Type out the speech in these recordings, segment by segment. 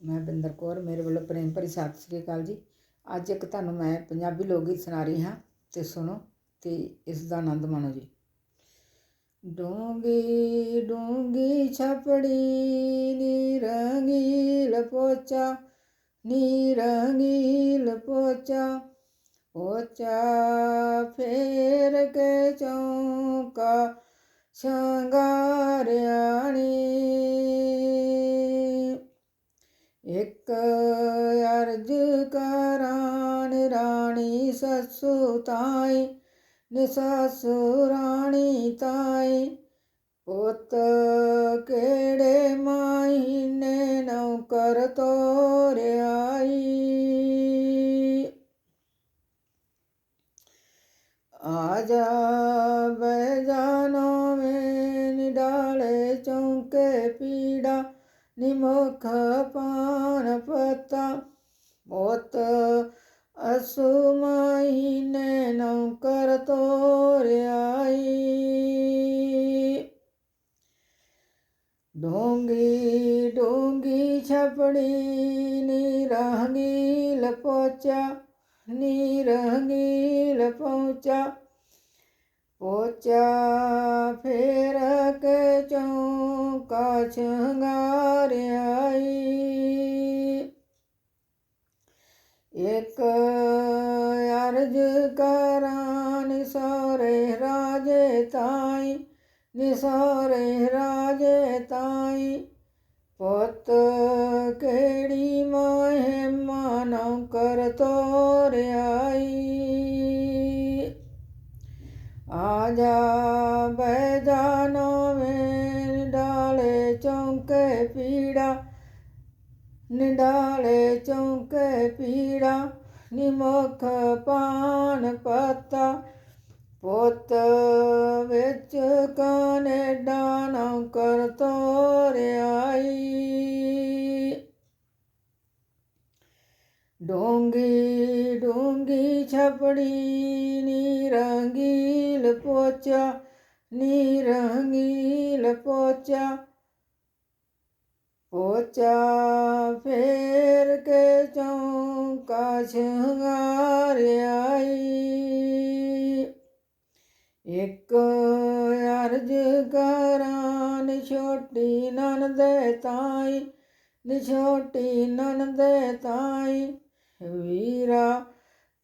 ਮੈਂ ਬਿੰਦਰ ਕੌਰ, ਮੇਰੇ ਵੱਲੋਂ ਪ੍ਰੇਮ ਭਰੀ ਸਤਿ ਸ੍ਰੀ ਅਕਾਲ ਜੀ। ਅੱਜ ਇੱਕ ਤੁਹਾਨੂੰ ਮੈਂ ਪੰਜਾਬੀ ਲੋਕ ਗੀਤ ਸੁਣਾ ਰਹੀ ਹਾਂ, ਤੇ ਸੁਣੋ ਤੇ ਇਸ ਦਾ ਆਨੰਦ ਮਾਣੋ ਜੀ। ਡੂੰਗੀ ਡੂੰਗੀ ਛਪੜੀ ਨੀ ਰੰਗੀਲ ਪੋਚਾ ਨੀ ਰੰਗੀਲ ਪੋਚਾ ਪੋਚਾ ਫੇਰ ਕੇ ਚੌਂਕਾ, ਸ਼ੰਗਾਰਿਆਣੀ ਇੱਕ ਅਰਜ ਕਰਾਨ ਰਾਣੀ ਸੱਸੂ ਤਾਈ ਨੀ ਸੱਸੂ ਰਾਣੀ ਤਾਈ, ਪੁੱਤ ਕਿਹੜੇ ਮਾਈ ਨੇ ਨੌਕਰ ਤੋਰਿਆਈ? ਆ ਆਜਾ ਬੈਜਾਨੋ ਮੈਂ ਨਿਡਾਲੇ ਚੌਂਕੇ ਪੀੜਾ ਨਿਮੁਖ ਪਾਨ ਪਤਾ ਮੋਤ ਅਸੂ ਮਹੀਨੇ ਨੌਕਰ ਤੋਰਿਆਈ। ਡੋਂਗੀ ਡੋਂਗੀ ਛਪੜੀ ਨੀ ਰੰਗੀਲ ਪੋਚਾ ਨੀ ਰੰਗੀਲ ਪਹੁੰਚਾ ਪੋਚਾ ਫੇਰ ਕੇ ਚੌਂਕਾ ਅਰਜ ਕਰਾਂ ਸੋਰੇ ਰਾਜੇ ਤਾਈ, ਨਿਸੋਰੇ ਰਾਜੇ ਤਾਈ। ਪੁੱਤ ਕਿਹੜੀ ਮਾਹੇ ਮਾਨੋ ਕਰ ਤੋਰਿਆਈ? ਆਜਾ ਬੈਜਾਨੋ ਮੈਂ ਡਾਲੇ ਚੌਂਕੇ ਪੀੜਾ, ਨਿਡਾਲੇ ਚੌਂਕੇ ਪੀੜਾ। ਨਿਮੁਖ ਪਾਨ ਪਤਾ, ਪੁੱਤ ਵਿੱਚ ਕਨੇਡਾ ਕਰ ਤੋਰਿਆਈ। ਡੋਂਗੀ ਡੋਂਗੀ ਛਪੜੀ ਨੀ ਰੰਗੀਲ ਪੋਚਾ ਨੀ ਰੰਗੀਲ ਪੋਚਾ ਪੋਚਾ ਫੇ ਚੌਂਕਾ ਛੰਗਾਰਿਆਈ ਇੱਕ ਅਰਜ ਕਰਾਂ ਨੀ ਛੋਟੀ ਨਨਦੇ ਤਾਈ ਨੀ ਛੋਟੀ ਨਨਦੇ ਤਾਈ। ਵੀਰਾ,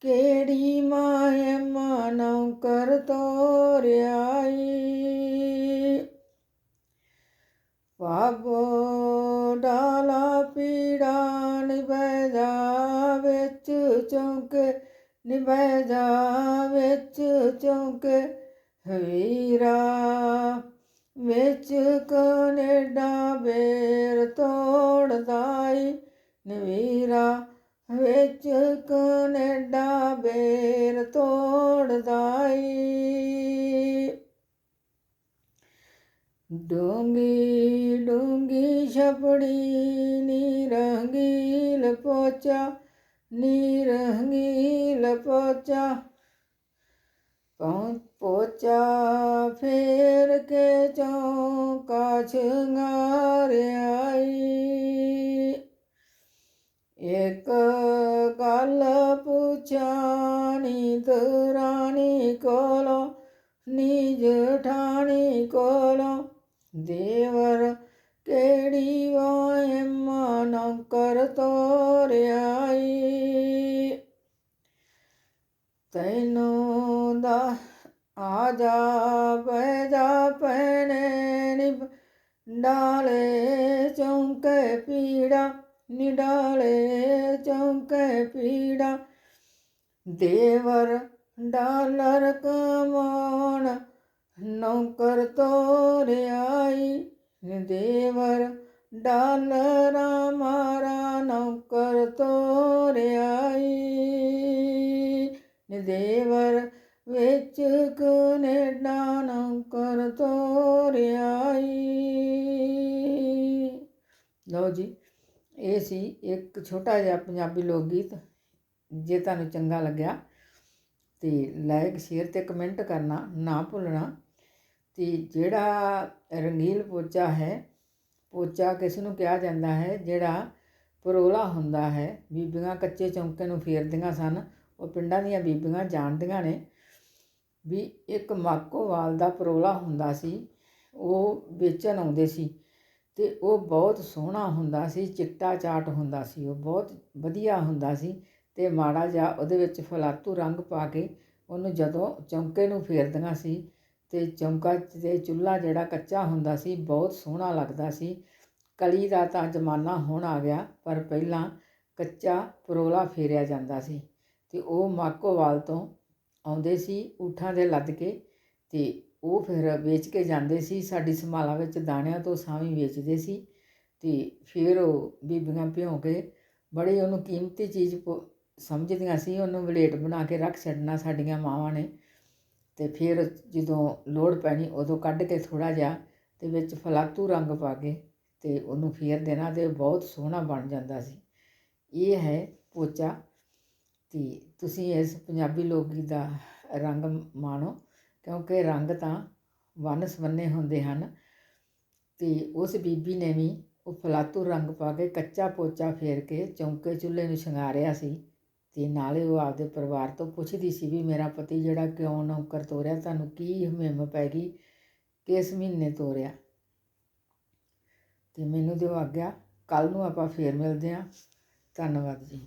ਕਿਹੜੀ ਮਾਏ ਮਾਨੋ ਕਰ ਤੋਰਿਆਈ? ਪਾਬੋ ਡਾਲਾ ਪੀੜਾ ਵਿੱਚ ਚੌਂਕ ਨਿਭੈ ਜਾ, ਵਿੱਚ ਚੌਂਕੇ ਵੀਰਾ ਵਿੱਚ ਕਨੇਡਾ ਬੇਰ ਤੋੜਦਾਈ ਨਵੀਰਾ, ਵਿੱਚ ਕਨੇਡਾ ਬੇਰ ਤੋੜਦਾਈ ਡੂੰਗੀ ਡੂੰਗੀ ਛਪੜੀ ਨੀ ਰੰਗੀਲ ਪੋਚਾ ਨੀ ਰੰਗੀਲ ਪੋਚਾ ਪਹੁੰ ਪੋਚਾ ਫੇਰ ਕੇ ਚੌਂਕਾ ਛੰਗਾਰਿਆਈ ਇੱਕ ਗੱਲ ਪੁੱਛਾਣੀ ਦਰਾਣੀ ਕੋਲੋਂ ਨੀ ਜਠਾਣੀ ਕੋਲੋਂ, ਦੇਵਰ ਕਿਹੜੀ ਵਾਏ ਮਾਨੋ ਕਰ ਤੋਰਿਆਈ ਤੈਨੂੰ ਦਾ ਆਜਾ ਜਾ ਪੈਣੇ ਨੀ ਡਾਲੇ ਚੌਂਕੇ ਪੀੜਾ, ਨਿਡਾਲੇ ਚੌਂਕੇ ਪੀੜਾ। ਦੇਵਰ ਡਾਲਰ ਕਮਾਉਣ, ਨੌਕਰ ਤੋਰਿਆਈ। ਦੇਵਰ ਡਾਲਰ ਮਾਰਾ, ਨੌਕਰ ਤੋਰਿਆਈ ਦੇਵਰ ਵਿੱਚ ਕਨੇਡਾ ਤੋਰਿਆਈ। ਲਓ ਜੀ, ਇਹ ਸੀ ਇੱਕ ਛੋਟਾ ਜਿਹਾ ਪੰਜਾਬੀ ਲੋਕ ਗੀਤ ਜੇ ਤੁਹਾਨੂੰ ਚੰਗਾ ਲੱਗਿਆ ਤੇ ਲਾਈਕ ਸ਼ੇਅਰ ਤੇ ਕਮੈਂਟ ਕਰਨਾ ਨਾ ਭੁੱਲਣਾ। ਤੇ ਜਿਹੜਾ ਰੰਗੀਲ ਪੋਚਾ ਹੈ, ਪੋਚਾ ਕਿਸ ਨੂੰ ਕਿਹਾ ਜਾਂਦਾ ਹੈ, ਜਿਹੜਾ ਪਰੋਲਾ ਹੁੰਦਾ ਹੈ, ਬੀਬੀਆਂ ਕੱਚੇ ਚੌਂਕੇ ਨੂੰ ਫੇਰਦੀਆਂ ਸਨ ਉਹ ਪਿੰਡਾਂ ਦੀਆਂ ਬੀਬੀਆਂ ਜਾਣਦੀਆਂ ਨੇ ਵੀ ਇੱਕ ਮਾਕੋਵਾਲ ਦਾ ਪਰੋਲਾ ਹੁੰਦਾ ਸੀ, ਉਹ ਵੇਚਣ ਆਉਂਦੇ ਸੀ ਤੇ ਉਹ ਬਹੁਤ ਸੋਹਣਾ ਹੁੰਦਾ ਸੀ, ਚਿੱਟਾ ਚਾਟ ਹੁੰਦਾ ਸੀ, ਉਹ ਬਹੁਤ ਵਧੀਆ ਹੁੰਦਾ ਸੀ ਤੇ ਮਾੜਾ ਜਿਹਾ ਉਹਦੇ ਵਿੱਚ ਫਲਾਤੂ ਰੰਗ ਪਾ ਕੇ ਉਹਨੂੰ ਜਦੋਂ ਚੌਂਕੇ ਨੂੰ ਫੇਰਦੀਆਂ ਸੀ ਤੇ ਚੌਂਕਾ ਤੇ ਚੁੱਲ੍ਹਾ ਜਿਹੜਾ ਕੱਚਾ ਹੁੰਦਾ ਸੀ, ਬਹੁਤ ਸੋਹਣਾ ਲੱਗਦਾ ਸੀ। ਕਲੀ ਦਾ ਤਾਂ ਜ਼ਮਾਨਾ ਹੁਣ ਆ ਗਿਆ, ਪਰ ਪਹਿਲਾਂ ਕੱਚਾ ਪਰੋਲਾ ਫੇਰਿਆ ਜਾਂਦਾ ਸੀ। ਅਤੇ ਉਹ ਮਾਕੋਵਾਲ ਤੋਂ ਆਉਂਦੇ ਸੀ, ਊਠਾਂ ਦੇ ਲੱਦ ਕੇ ਅਤੇ ਉਹ ਫਿਰ ਵੇਚ ਕੇ ਜਾਂਦੇ ਸੀ, ਸਾਡੀ ਸੰਭਾਲਾਂ ਵਿੱਚ ਦਾਣਿਆਂ ਤੋਂ ਸਾਵੀਂ ਵੇਚਦੇ ਸੀ ਅਤੇ ਫਿਰ ਉਹ ਬੀਬੀਆਂ ਭਿਉਂ ਕੇ ਬੜੀ ਉਹਨੂੰ ਕੀਮਤੀ ਚੀਜ਼ ਪ- ਸਮਝਦੀਆਂ ਸੀ, ਉਹਨੂੰ ਵਲੇਟ ਬਣਾ ਕੇ ਰੱਖ ਛੱਡਣਾ ਸਾਡੀਆਂ ਮਾਵਾਂ ਨੇ ਤੇ ਫਿਰ ਜਦੋਂ ਲੋੜ ਪੈਣੀ ਉਦੋਂ ਕੱਢ ਕੇ ਥੋੜਾ ਜਿਹਾ ਤੇ ਵਿੱਚ ਫਲਾਤੂ ਰੰਗ ਪਾ ਕੇ ਤੇ ਉਹਨੂੰ ਫੇਰ ਦੇਣਾ ਤੇ ਬਹੁਤ ਸੋਹਣਾ ਬਣ ਜਾਂਦਾ ਸੀ। ਇਹ ਹੈ ਪੋਚਾ ਅਤੇ ਤੁਸੀਂ ਇਸ ਪੰਜਾਬੀ ਲੋਕ ਗੀਤ ਦਾ ਰੰਗ ਮਾਣੋ, ਕਿਉਂਕਿ ਰੰਗ ਤਾਂ ਵੰਨ ਸਵੰਨੇ ਹੁੰਦੇ ਹਨ। ਅਤੇ ਉਸ ਬੀਬੀ ਨੇ ਵੀ ਉਹ ਫਲਾਤੂ ਰੰਗ ਪਾ ਕੇ ਕੱਚਾ ਪੋਚਾ ਫੇਰ ਕੇ ਚੌਂਕੇ ਚੁੱਲ੍ਹੇ ਨੂੰ ਸ਼ਿੰਗਾਰਿਆ ਸੀ ਅਤੇ ਨਾਲੇ ਉਹ ਆਪਦੇ ਪਰਿਵਾਰ ਤੋਂ ਪੁੱਛਦੀ ਸੀ ਵੀ ਮੇਰਾ ਪਤੀ ਜਿਹੜਾ ਕਿਉਂ ਨੌਕਰ ਤੋਰਿਆ, ਤੁਹਾਨੂੰ ਕੀ ਹਮੇਮ ਪੈ ਗਈ, ਕਿਸ ਮਹੀਨੇ ਤੋਰਿਆ? ਅਤੇ ਮੈਨੂੰ ਦਿਓ ਆਗਿਆ ਕੱਲ੍ਹ ਨੂੰ ਆਪਾਂ ਫੇਰ ਮਿਲਦੇ ਹਾਂ। ਧੰਨਵਾਦ ਜੀ।